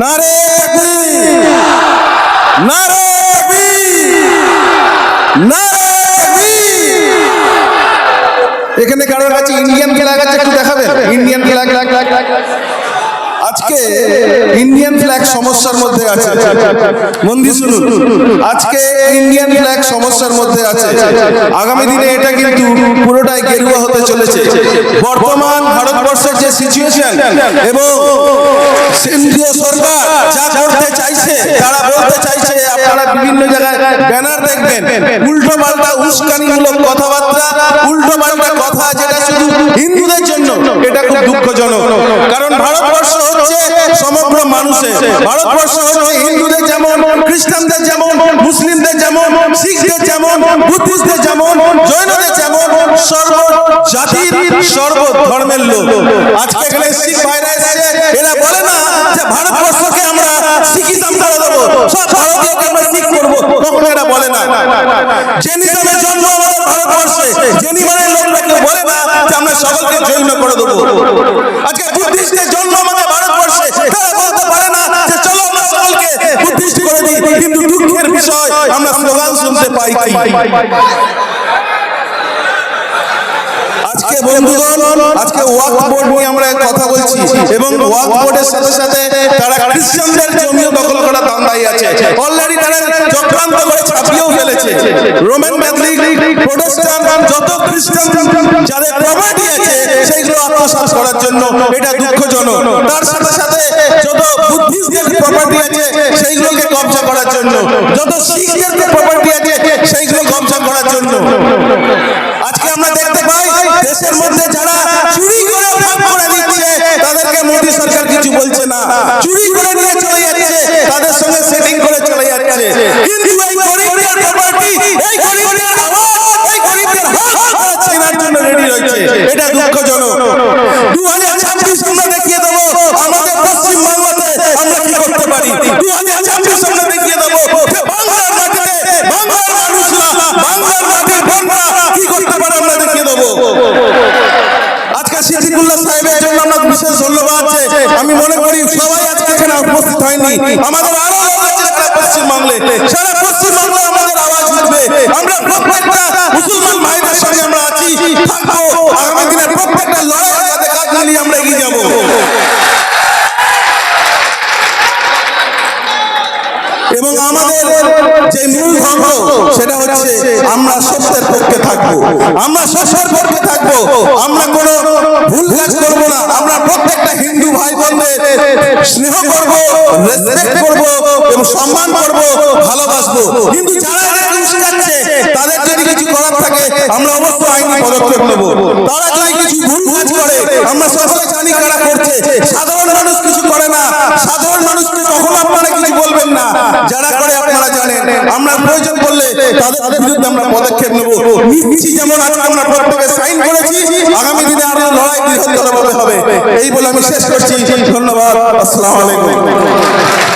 নারে নারে! এখানে কারোর কাছে ইন্ডিয়ান ফ্ল্যাগ আছে একটু দেখাবেন? ইন্ডিয়ান ফ্ল্যাগ আজকে ইন্ডিয়ান ফ্ল্যাগ সমস্যার মধ্যে আছে। শুনুন। আজকে ইন্ডিয়ান ফ্ল্যাগ সমস্যার মধ্যে আছে। আগামী দিনে এটা কিন্তু পুরোটাই গেরুয়া হতে চলেছে। বর্তমান ভারতবর্ষের যে সিচুয়েশন এবং কেন্দ্রীয় চাইছে তারা বলতে চাইছে আপনারা বিভিন্ন জায়গায় ব্যানার দেখবেন, উল্টো পাল্টা উস্কানিমূলক কথাবার্তা, উল্টো পাল্টা কথা যেটা শুধু হিন্দুদের জন্য, এটা খুব দুঃখজনক। কারণ ভারতবর্ষ হচ্ছে সমগ্র মানুষের, ভারতবর্ষ হচ্ছে হিন্দুদের যেমন, খ্রিস্টানদের যেমন, মুসলিমদের যেমন, শিখদের যেমন, বুদ্ধিস্টদের যেমন, জৈনদের যেমন সর্ব জাতির সর্ব ধর্মের লোক। আজকে সব ভারতীয়কে আমরা শিখ করব? কখনো এরা বলে না। যে নিজামের জন্ম আমাদের ভারতবর্ষে। যে নিজামের লোকরা কেউ বলে না যে আমরা সকলকে জৈন করে দেবো। আজকে বুদ্ধিস্টের জন্ম আমাদের ভারতবর্ষে। তারা বলতে পারে না যে চলো আমরা সকলকে বুদ্ধিস্ট করে দিই। কিন্তু দুঃখের বিষয়, আমরা স্লোগান শুনতে পাই আজকে ওয়াক বোর্ড নিয়ে আমরা কথা বলছি। এবং ওয়াক বোর্ডের সাথে সাথে তারা খ্রিস্টানদের জমিও দখল করা ধান্দায় আছে। অলরেডি তারা চক্রান্ত করে ছাপিয়েও ফেলেছে। রোমান ক্যাথলিক প্রোটেস্ট্যান্ট যত খ্রিস্টান যাদের প্রপার্টি আছে সেইগুলো আত্মসাৎ করার জন্য এটা দুঃখজনক। তার সাথে সাথে যত বুদ্ধিস্টদের প্রপার্টি আছে সেইগুলোকে কবজা করার জন্য, যত শিখদের প্রপার্টি আছে সেইগুলো কবজা করার জন্য আজকে আমরা দেখতে পাই দেশের মধ্যে যারা চুরি করে ভাগ করে দিচ্ছে তাদেরকে মোদী সরকার কিছু বলছে না। চুরি করে নিয়ে চলে যাচ্ছে তাদের সঙ্গে সেটিং করে চলে যাচ্ছে। কিন্তু এই গরিবদের প্রপার্টি এই গরিবদের আওয়াজ এই গরিবদের হক তারা ছেনার জন্য রেডি রয়েছে এটা দুঃখজনক। দু হাজার ছাব্বিশ আমরা দেখিয়ে দেবো আমাদের পশ্চিম বাংলাতে আমরা কি করতে পারি? দু হাজার ছাব্বিশ আমরা দেখিয়ে দেবো বাংলার মাটিতে বাংলার মানুষরা বাংলার মাটির কি করতে পারে আমরা দেখিয়ে দেবো? সাহেবের জন্য আমরা বিশেষ ধন্যবাদ যে আমি মনে করি সবাই আজকে এখানে উপস্থিত হয়নি। আমাদের আরও লোক সারা পশ্চিমবাংলে সারা পশ্চিমবাংলে আমাদের আওয়াজ উঠবে। আমরা প্রত্যেকটা মুসলমান ভাইদের সঙ্গে আমরা আছি থাকব। আগামী দিনের প্রত্যেকটা লড়াই কাজ নিয়ে আমরা এগিয়ে যাব। এবং আমাদের যে মূল ধর্ম সেটা হচ্ছে আমরা সত্যের পক্ষে থাকব। আমরা সত্যের পক্ষে থাকব। আমরা কোনো স্নেহ করব রেসপেক্ট করব এবং সম্মান করব কিন্তু যারা তাদের যদি কিছু করার থাকে, আমরা অবশ্যই আইনি পদক্ষেপ নেব। তারা যদি কিছু ভুল কাজ করে, আমরা জানি কারা করছে। সাধারণ মানুষ কিছু করে না। সাধারণ মানুষকে কখনো আপনারা কিছু বলবেন না। যারা করে আপনারা জানেন। আমরা প্রয়োজন পড়লে তাদের বিরুদ্ধে আমরা পদক্ষেপ নেব। নিচ্ছি যেমন আজকে আমরা চেষ্টা করতে হবে এই বলে আমি শেষ করছি। ধন্যবাদ। আসসালামু আলাইকুম।